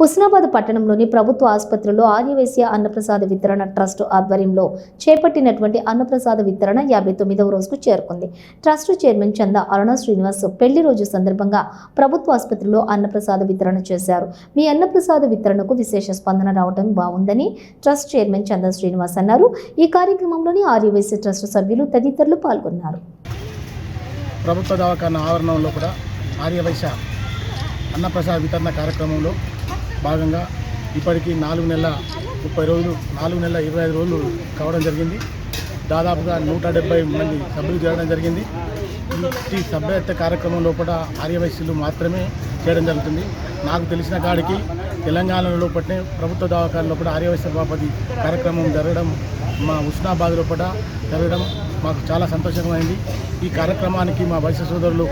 హుస్నాబాద్ పట్టణంలోని ప్రభుత్వ ఆసుపత్రిలో ఆర్యవైశ్య అన్నప్రసాద వితరణ ట్రస్ట్ ఆధ్వర్యంలో చేపట్టినటువంటి అన్నప్రసాద వితరణ యాభై తొమ్మిదవ రోజుకు చేరుకుంది. ట్రస్ట్ చైర్మన్ చందా అరుణ శ్రీనివాస్ పెళ్ళి రోజు సందర్భంగా ప్రభుత్వ ఆసుపత్రిలో అన్నప్రసాద వితరణ చేశారు. మీ అన్నప్రసాద వితరణకు విశేష స్పందన రావడం బాగుందని ట్రస్ట్ చైర్మన్ చందా శ్రీనివాస్ అన్నారు. ఈ కార్యక్రమంలోని ఆర్యవైశ్య ట్రస్ట్ సభ్యులు తదితరులు పాల్గొన్నారు. ప్రభుత్వ దవాఖాన ఆవరణంలో కూడా ఆర్యవైశ్య అన్నప్రసాద వితరణ కార్యక్రమంలో భాగంగా ఇప్పటికీ నాలుగు నెలల ముప్పై రోజులు నాలుగు నెలల ఇరవై ఐదు రోజులు కావడం జరిగింది. దాదాపుగా నూట డెబ్బై మంది సభ్యులు చేరడం జరిగింది. ఈ సభ్యత్వ కార్యక్రమం లోపల ఆర్యవైశ్యులు మాత్రమే చేయడం జరుగుతుంది. నాకు తెలిసిన కాడికి తెలంగాణ లోపలనే ప్రభుత్వ దవాఖాన లోపల ఆర్యవైశ్య బాపతి కార్యక్రమం జరగడం మా హుస్నాబాద్ లోపల జరగడం మాకు చాలా సంతోషమైంది ఈ కార్యక్రమానికి మా వయసు సోదరులు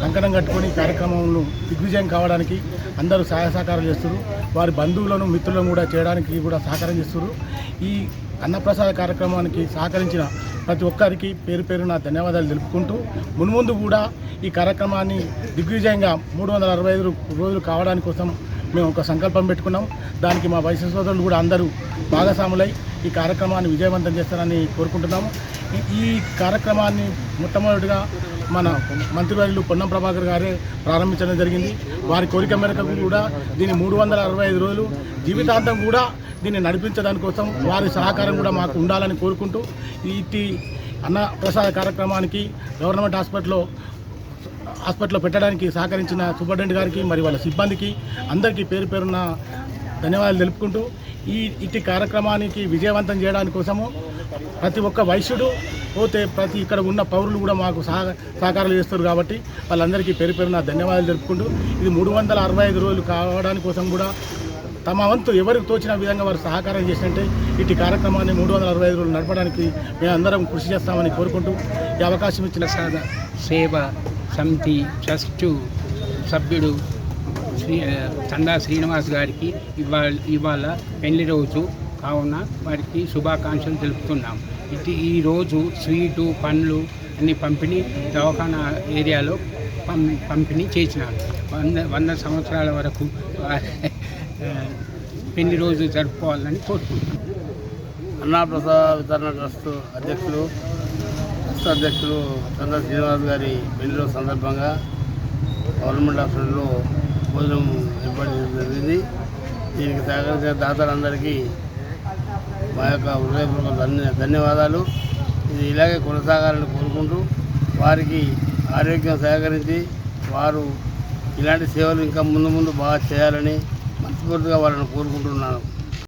కంకణం కట్టుకొని కార్యక్రమంలో దిగ్విజయం కావడానికి అందరూ సహాయ సహకారాలు చేస్తారు వారి బంధువులను మిత్రులను కూడా చేయడానికి కూడా సహకారం చేస్తారు ఈ అన్నప్రసాద కార్యక్రమానికి సహకరించిన ప్రతి ఒక్కరికి పేరు పేరు నా ధన్యవాదాలు తెలుపుకుంటూ మున్ముందు కూడా ఈ కార్యక్రమాన్ని దిగ్విజయంగా మూడు వందల అరవై ఐదు రోజులు కావడానికి కోసం మేము ఒక సంకల్పం పెట్టుకున్నాం. దానికి మా వైశ్య సోదరులు కూడా అందరూ భాగస్వాములై ఈ కార్యక్రమాన్ని విజయవంతం చేస్తారని కోరుకుంటున్నాము ఈ- కార్యక్రమాన్ని మొట్టమొదటిగా మన మంత్రివర్యులు పొన్నం ప్రభాకర్ గారే ప్రారంభించడం జరిగింది. వారి కోరిక మేరకు కూడా దీన్ని మూడు వందల అరవై ఐదు రోజులు జీవితాంతం కూడా దీన్ని నడిపించడానికోసం వారి సహకారం కూడా మాకు ఉండాలని కోరుకుంటూ ఇటు అన్న ప్రసాద కార్యక్రమానికి గవర్నమెంట్ హాస్పిటల్లో హాస్పిటల్లో పెట్టడానికి సహకరించిన సూపరింటెండెంట్ గారికి మరి వాళ్ళ సిబ్బందికి అందరికీ పేరు పేరున ధన్యవాదాలు తెలుపుకుంటూ ఈ ఇట్టి కార్యక్రమానికి విజయవంతం చేయడానికి కోసము ప్రతి ఒక్క వైశ్యుడు పోతే ప్రతి ఇక్కడ ఉన్న పౌరులు కూడా మాకు సహ సహకారాలు చేస్తారు కాబట్టి వాళ్ళందరికీ పేరు పేరున ధన్యవాదాలు తెలుపుకుంటూ ఇది మూడు వందల అరవై ఐదు రోజులు కావడానికి కోసం కూడా తమ వంతు ఎవరికి తోచిన విధంగా వారు సహకారం చేసినట్టే ఇటు కార్యక్రమాన్ని మూడు వందల అరవై ఐదు రోజులు నడపడానికి మేము అందరం కృషి చేస్తామని కోరుకుంటూ ఈ అవకాశం ఇచ్చిన సేవ సమితి ట్రస్టు సభ్యుడు శ్రీ చందా శ్రీనివాస్ గారికి ఇవాళ ఇవాళ పెళ్ళి రోజు. కావున వారికి శుభాకాంక్షలు తెలుపుతున్నాం. ఇది ఈరోజు స్వీటు పండ్లు అన్ని పంపిణీ దవాఖానా ఏరియాలో పం పంపిణీ చేసినారు. వంద వంద సంవత్సరాల వరకు పెళ్ళి రోజు జరుపుకోవాలని కోరుకుంటున్నాం. అన్నాప్రసాద్ వితరణ ట్రస్ట్ అధ్యక్షులు ట్రస్ట్ అధ్యక్షులు చంద్ర శ్రీనివాస్ గారి పెళ్ళి సందర్భంగా గవర్నమెంట్ హాస్పిటల్లో భోజనం ఏర్పాటు జరిగింది. దీనికి సహకరించిన దాతలందరికీ మా యొక్క హృదయపూర్వక ధన్య ధన్యవాదాలు. ఇది ఇలాగే కొనసాగాలని కోరుకుంటూ వారికి ఆరోగ్యం సహకరించి వారు ఇలాంటి సేవలు ఇంకా ముందు ముందు బాగా చేయాలని మనస్ఫూర్తిగా వాళ్ళని కోరుకుంటున్నాను.